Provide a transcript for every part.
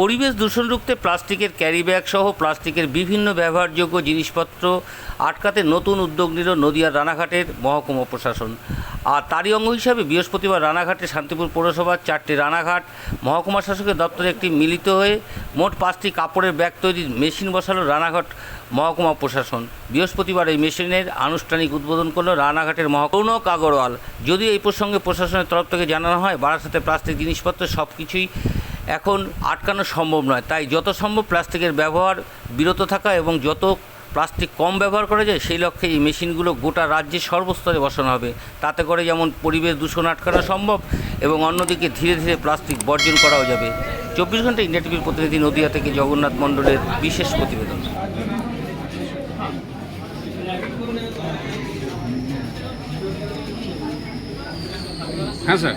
পরিবেশ দূষণ রুখতে প্লাস্টিকের ক্যারি ব্যাগ সহ প্লাস্টিকের বিভিন্ন ব্যবহারযোগ্য জিনিসপত্র আটকাতে নতুন উদ্যোগ নিল নদিয়ার রানাঘাটের মহকুমা প্রশাসন। আর তারই অঙ্গ হিসাবে বৃহস্পতিবার রানাঘাটে শান্তিপুর পৌরসভার চারটি রানাঘাট মহকুমা শাসকের দপ্তরে একটি মিলিত হয়ে মোট পাঁচটি কাপড়ের ব্যাগ তৈরির মেশিন বসালো রানাঘাট মহকুমা প্রশাসন। বৃহস্পতিবার এই মেশিনের আনুষ্ঠানিক উদ্বোধন করল রানাঘাটের মহকৌনক আগরওয়াল যদিও এই প্রসঙ্গে প্রশাসনের তরফ থেকে জানানো হয়, বারাসাতে প্লাস্টিক জিনিসপত্র সব কিছুই এখন আটকানো সম্ভব নয়। তাই যত সম্ভব প্লাস্টিকের ব্যবহার বিরত থাকা এবং যত প্লাস্টিক কম ব্যবহার করা যায়, সেই লক্ষ্যে এই মেশিনগুলো গোটা রাজ্যে সর্বস্তরে বসানো হবে। তাতে করে যেমন পরিবেশ দূষণ আটকানো সম্ভব এবং অন্যদিকে ধীরে ধীরে প্লাস্টিক বর্জন করাও যাবে। চব্বিশ ঘণ্টা ইন্ডিয়া টিভির প্রতিনিধি নদিয়া থেকে জগন্নাথ মণ্ডলের বিশেষ প্রতিবেদন। হ্যাঁ স্যার।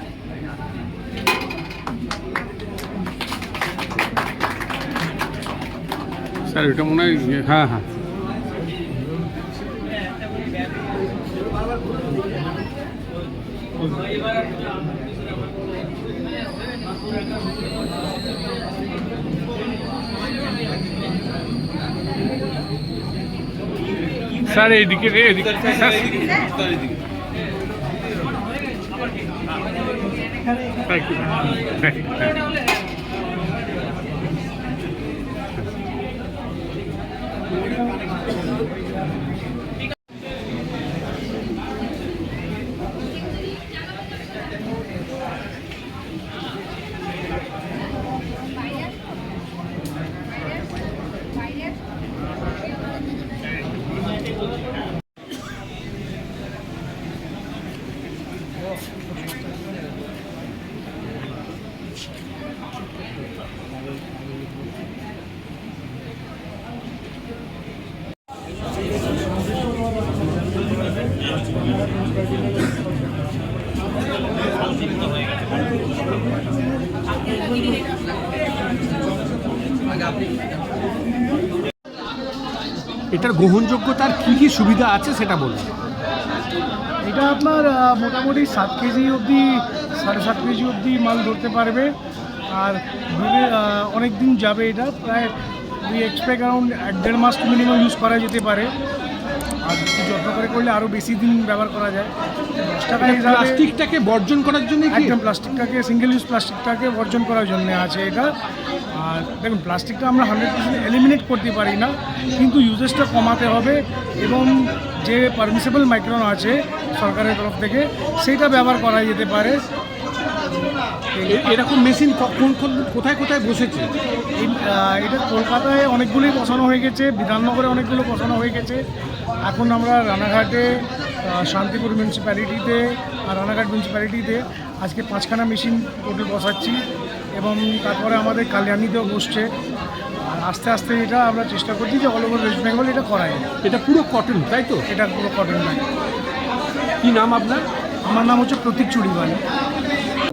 স্যার এটা মনে হয় ইয়ে- হ্যাঁ হ্যাঁ। স্যার এইদিকে রে এদিকে স্যার। Thank এটার গ্রহণযোগ্যতার কি কি সুবিধা আছে সেটা বলুন। এটা আপনার মোটামুটি সাত কেজি অবধি, সাড়ে সাত কেজি অবধি মাল ধরতে পারবে। আর অনেক দিন যাবে এটা, প্রায় এক্সপেক্ট অ্যারাউন্ড এক দেড় মাস মিনিমাম ইউজ করা যেতে পারে। আর একটু যত্ন করে করলে আরও বেশি দিন ব্যবহার করা যায়। টাকা প্লাস্টিকটাকে বর্জন করার জন্য কি? একদম প্লাস্টিকটাকে সিঙ্গেল ইউজ প্লাস্টিকটাকে বর্জন করার জন্য আছে এটা। আর দেখুন প্লাস্টিকটা আমরা হান্ড্রেড পার্সেন্ট এলিমিনেট করতে পারি না কিন্তু ইউজেসটা কমাতে হবে এবং যে পারমিসেবল মাইক্রন আছে সরকারের তরফ থেকে সেইটা ব্যবহার করা যেতে পারে। এরকম মেশিন কোন কোথায় কোথায় বসেছে? এটা কলকাতায় অনেকগুলোই বসানো হয়ে গেছে বিধাননগরে অনেকগুলো বসানো হয়ে গেছে। এখন আমরা রানাঘাটে শান্তিপুর মিউনিসিপ্যালিটিতে আর রানাঘাট মিউনিসিপ্যালিটিতে আজকে পাঁচখানা মেশিন টোটাল বসাচ্ছি এবং তারপরে আমাদের কালিয়ানিতেও বসছে। আর আস্তে আস্তে এটা আমরা চেষ্টা করছি যে অল ওভার ওয়েস্ট বেঙ্গল এটা করাই এটা পুরো কটন তাই তো? এটা পুরো কটন কি নাম আপনার? আমার নাম হচ্ছে প্রতীক এ